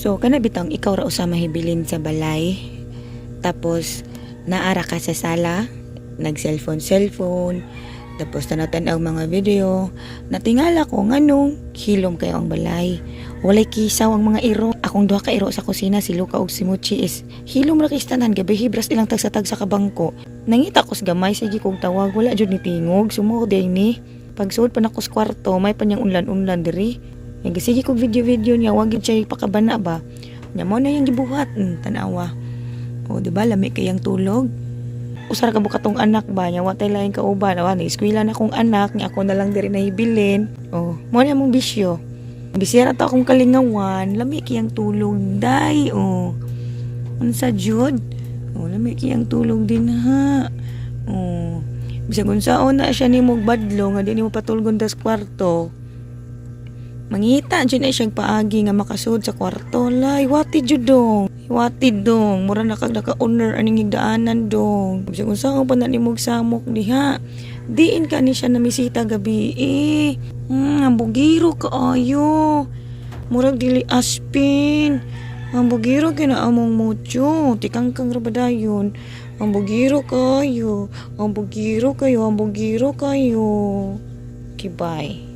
So, kana bitang ikaw ra usa mahibilin sa balay. Tapos, naara ka sa sala, nag-cellphone, cellphone, tapos tanatan ang mga video. Natingala ko nganong hilom kayo ang balay. Walay kisaw ang mga iro. Akong duha ka iro sa kusina, si Luca ug si Muchi is hilom ra kay istanan gabi hibras ilang tagsa-tag sa kabangko. Nangita ko sa gamay sige kog tawag wala jud ni tingog sumuod din ni. Pagsuod pa nako sa kwarto, may panyang unlan-unlan diri. Yang sige kog video-video niya, wag gid siya pakabana ba. Nya mo na yung gibuhat, mm, tanawa. O, di ba, lami kayang tulog. Usara ka bukatong anak ba, nya watay lain ka uban. Awa, na eskwela na kong anak, nya ako na lang diri nahibilin. O, mo na mong bisyo. Bisira ta akong kalingawan, lami kayang tulog, day, o. Unsa jud? O, lami kayang tulog din ha. O, bisag unsaon na siya ni mo badlo, nga di mo patulgon das kwarto. Mangita dyan ay siyang paagi nga makasud sa kwarto. Lay, wati jud dong. Wati dong. Mura na kag naka-owner aning higdaanan dong. Bisag unsa pa na nimog samok diha. Diin ka ni siya namisita gabi eh. Hmm, ang bugiro ka ayo. Murag dili aspin. Ang bugiro kina among mucho. Tikang kang rabadayon. Ang bugiro kayo. Ang bugiro kayo. Ang bugiro kayo. Kibay.